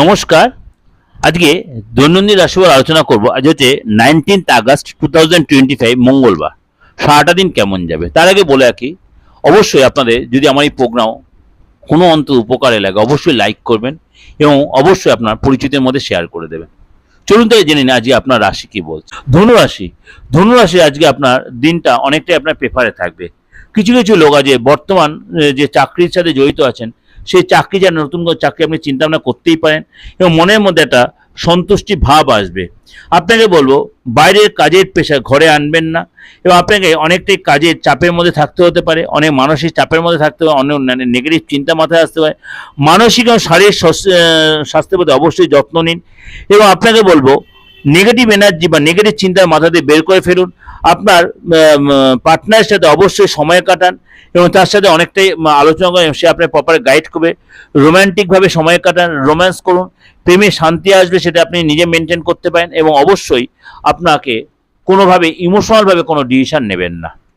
নমস্কার। আজকে দৈনন্দিন রাশিফল আলোচনা করব। আজ হচ্ছে nineteenth August two thousand twenty five মঙ্গলবার। সারাটা দিন কেমন যাবে? তার আগে বলে রাখি, অবশ্যই আপনাদের যদি আমার এই প্রোগ্রাম কোনো অন্তর উপকারে লাগে, অবশ্যই লাইক করবেন এবং অবশ্যই আপনার পরিচিতের মধ্যে শেয়ার করে দেবেন। চলুন তাই জেনে নিন আজকে আপনার রাশি কি বলছে। ধনুরাশি। ধনুরাশি আজকে আপনার দিনটা অনেকটাই আপনার পেপারে থাকবে। কিছু কিছু লোক আছে, বর্তমান যে চাকরির সাথে জড়িত আছেন সেই চাকরি যেন, নতুন করে চাকরি আপনি চিন্তা ভাবনা করতেই পারেন এবং মনের মধ্যে একটা সন্তুষ্টি ভাব আসবে। আপনাকে বলব, বাইরের কাজের পেশা ঘরে আনবেন না এবং আপনাকে অনেকটাই কাজের চাপের মধ্যে থাকতে হতে পারে, অনেক মানসিক চাপের মধ্যে থাকতে পারে অনেক অন্যান্য নেগেটিভ চিন্তা মাথায় আসতে পারে। মানসিক এবং শারীরিক স্বাস্থ্যের প্রতি অবশ্যই যত্ন নিন এবং আপনাকে বলব নেগেটিভ এনার্জি বা নেগেটিভ চিন্তার মাথা দিয়ে বের করে ফেলুন। আপনার পার্টনারের সাথে অবশ্যই সময় কাটান এবং তার সাথে অনেকটাই আলোচনা করেন সে আপনার প্রপার গাইড করবে। রোম্যান্টিকভাবে সময় কাটান রোম্যান্স করুন। প্রেমে শান্তি আসবে সেটা আপনি নিজে মেনটেন করতে পারেন এবং অবশ্যই আপনাকে কোনোভাবে ইমোশনালভাবে কোনো ডিসিশন নেবেন না।